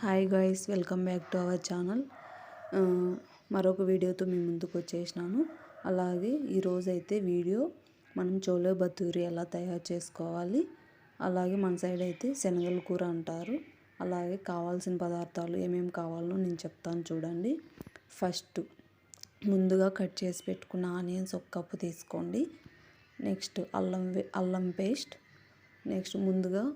Hi guys welcome back to our channel. మరొక వీడియోతో మీ ముందుకు వచ్చేసినాను. అలాగే ఈరోజైతే వీడియో మనం చోలే బతూరి ఎలా తయారు చేసుకోవాలి అలాగే మన సైడ్ అయితే శనగల కూర అంటారు. అలాగే కావాల్సిన పదార్థాలు ఏమేమి కావాలో నేను చెప్తాను చూడండి. ఫస్ట్ ముందుగా కట్ చేసి పెట్టుకున్న ఆనియన్స్ ఒక కప్పు తీసుకోండి. నెక్స్ట్ అల్లం అల్లం పేస్ట్. నెక్స్ట్ ముందుగా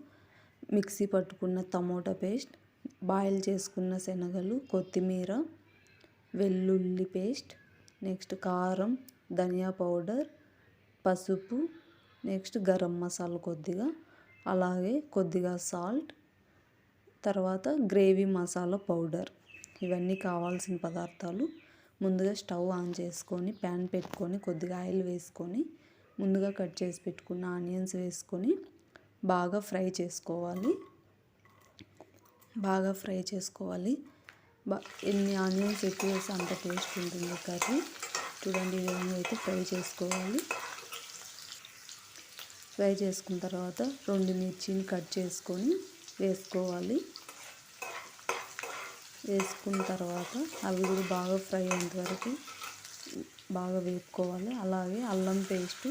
మిక్సీ పట్టుకున్న టమోటా పేస్ట్. బాయిల్ చేసుకున్న శనగలు కొత్తిమీర వెల్లుల్లి పేస్ట్ నెక్స్ట్ కారం ధనియా పౌడర్ పసుపు నెక్స్ట్ గరం మసాలా కొద్దిగా అలాగే కొద్దిగా సాల్ట్ తర్వాత గ్రేవీ మసాలా పౌడర్. ఇవన్నీ కావాల్సిన పదార్థాలు ముందుగా స్టవ్ ఆన్ చేసుకొని ప్యాన్ పెట్టుకొని కొద్దిగా ఆయిల్ వేసుకొని ముందుగా కట్ చేసి పెట్టుకున్న ఆనియన్స్ వేసుకొని బాగా ఫ్రై చేసుకోవాలి. బాగా ఫ్రై చేసుకోవాలి. బా ఎన్ని ఆనియన్స్ ఎక్కువ వేస్తే అంత టేస్ట్ ఉంటుంది కర్రీ. చూడండి ఈ విధంగా అయితే ఫ్రై చేసుకోవాలి. ఫ్రై చేసుకున్న తర్వాత రెండు మిర్చిని కట్ చేసుకొని వేసుకోవాలి. వేసుకున్న తర్వాత అవి కూడా బాగా ఫ్రై అయ్యేంత వరకు బాగా వేపుకోవాలి. అలాగే అల్లం పేస్ట్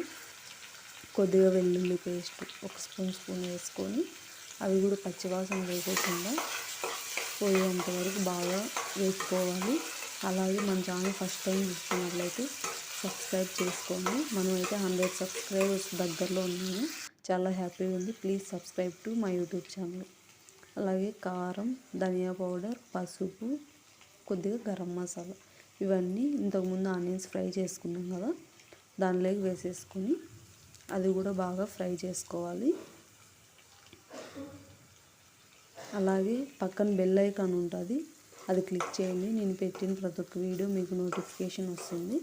కొద్దిగా వెల్లుల్లి పేస్ట్ ఒక స్పూన్ స్పూన్ వేసుకొని అవి కూడా పచ్చివాసన వేసేకుండా పోయేంత వరకు బాగా వేసుకోవాలి. అలాగే మన ఛానల్ ఫస్ట్ టైం చూస్తున్నట్లయితే సబ్స్క్రైబ్ చేసుకోండి. మనమైతే హండ్రెడ్ సబ్స్క్రైబర్స్ దగ్గరలో ఉన్నాము. చాలా హ్యాపీగా ఉంది. Please subscribe to my YouTube channel. అలాగే కారం ధనియా పౌడర్ పసుపు కొద్దిగా గరం మసాలా ఇవన్నీ ఇంతకుముందు ఆనియన్స్ ఫ్రై చేసుకున్నాం కదా దానిలోకి వేసేసుకొని అది కూడా బాగా ఫ్రై చేసుకోవాలి. అలాగే పక్కన బెల్ ఐకాన్ ఉంటుంది. అది క్లిక్ చేయండి. నేను పెట్టిన ప్రతి ఒక్క వీడియో మీకు నోటిఫికేషన్ వస్తుంది.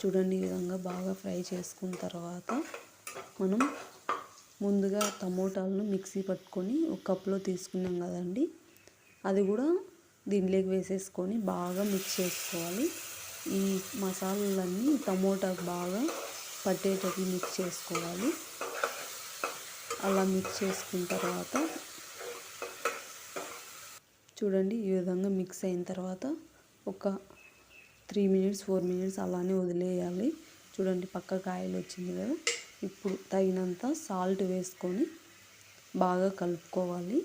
చూడండి ఈ విధంగా బాగా ఫ్రై చేసుకున్న తర్వాత మనం ముందుగా టమోటాలను మిక్సీ పట్టుకొని ఒక కప్లో తీసుకున్నాం కదండి. అది కూడా దీంట్లోకి వేసేసుకొని బాగా మిక్స్ చేసుకోవాలి. ఈ మసాలాలన్నీ టమోటాకు బాగా పట్టేటట్లు మిక్స్ చేసుకోవాలి. అలా మిక్స్ చేసుకున్న తర్వాత చూడండి ఈ విధంగా మిక్స్ అయిన తర్వాత ఒక త్రీ మినిట్స్ ఫోర్ మినిట్స్ అలానే వదిలేయాలి. చూడండి పక్క కాయలు వచ్చింది కదా ఇప్పుడు తగినంత సాల్ట్ వేసుకొని బాగా కలుపుకోవాలి.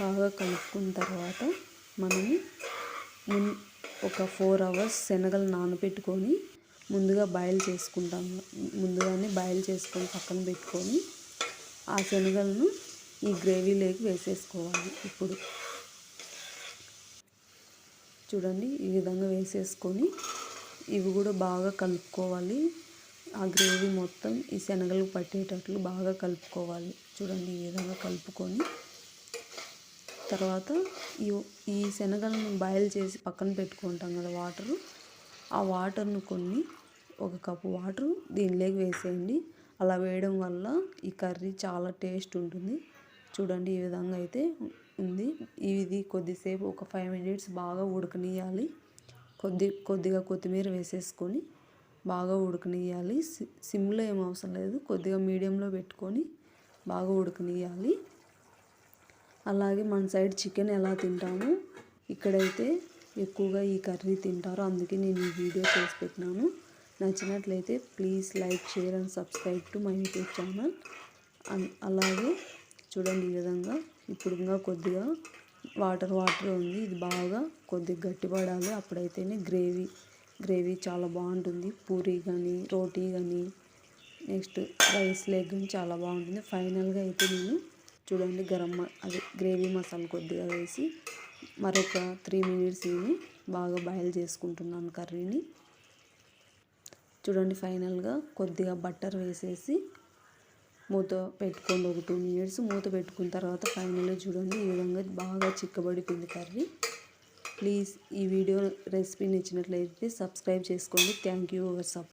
బాగా కలుపుకున్న తర్వాత మనము ఒక ఫోర్ అవర్స్ శనగలు నానబెట్టుకొని ముందుగా బాయిల్ చేసుకుంటాము ముందుగానే బాయిల్ చేసుకొని పక్కన పెట్టుకొని ఆ శనగలను ఈ గ్రేవీలోకి వేసేసుకోవాలి ఇప్పుడు. చూడండి ఈ విధంగా వేసేసుకొని ఇవి కూడా బాగా కలుపుకోవాలి. ఆ గ్రేవీ మొత్తం ఈ శనగలు పట్టేటట్లు బాగా కలుపుకోవాలి. చూడండి ఈ విధంగా కలుపుకొని తర్వాత ఈ ఈ శనగలను బాయిల్ చేసి పక్కన పెట్టుకుంటాం కదా వాటరు. ఆ వాటర్ను కొన్ని ఒక కప్పు వాటర్ దీనిలోకి వేసేయండి. అలా వేయడం వల్ల ఈ కర్రీ చాలా టేస్ట్ ఉంటుంది. చూడండి ఈ విధంగా అయితే ఉంది. ఇది కొద్దిసేపు ఒక ఫైవ్ మినిట్స్ బాగా ఉడకనియాలి కొద్ది కొద్దిగా కొత్తిమీర వేసేసుకొని బాగా ఉడకనియాలి సిమ్లో ఏం అవసరం లేదు. కొద్దిగా మీడియంలో పెట్టుకొని బాగా ఉడకనియాలి అలాగే మన సైడ్ చికెన్ ఎలా తింటాము ఇక్కడైతే ఎక్కువగా ఈ కర్రీ తింటారు. అందుకే నేను ఈ వీడియో చేసి పెట్టినాను. నచ్చినట్లయితే please like share and subscribe to my YouTube channel. అలాగే చూడండి ఈ విధంగా. ఇప్పుడు ఇంకా కొద్దిగా వాటర్ వాటర్ ఉంది. ఇది బాగా కొద్దిగా గట్టిపడాలి అప్పుడైతేనే గ్రేవీ గ్రేవీ చాలా బాగుంటుంది. పూరి కానీ రోటీ కానీ నెక్స్ట్ రైస్ లెగ్ కానీ చాలా బాగుంటుంది. ఫైనల్గా అయితే నేను చూడండి గరం అదే గ్రేవీ మసాలా కొద్దిగా వేసి మరొక త్రీ మినిట్స్ బాగా బాయిల్ చేసుకుంటున్నాను కర్రీని. చూడండి ఫైనల్గా కొద్దిగా బట్టర్ వేసేసి మూత పెట్టుకోండి. ఒక టూ మినిట్స్ మూత పెట్టుకున్న తర్వాత ఫైనల్గా చూడండి ఈ విధంగా బాగా చిక్కబడిపోయింది కర్రీ. ప్లీజ్ ఈ వీడియో రెసిపీ నచ్చినట్లయితే సబ్స్క్రైబ్ చేసుకోండి. Thank you our support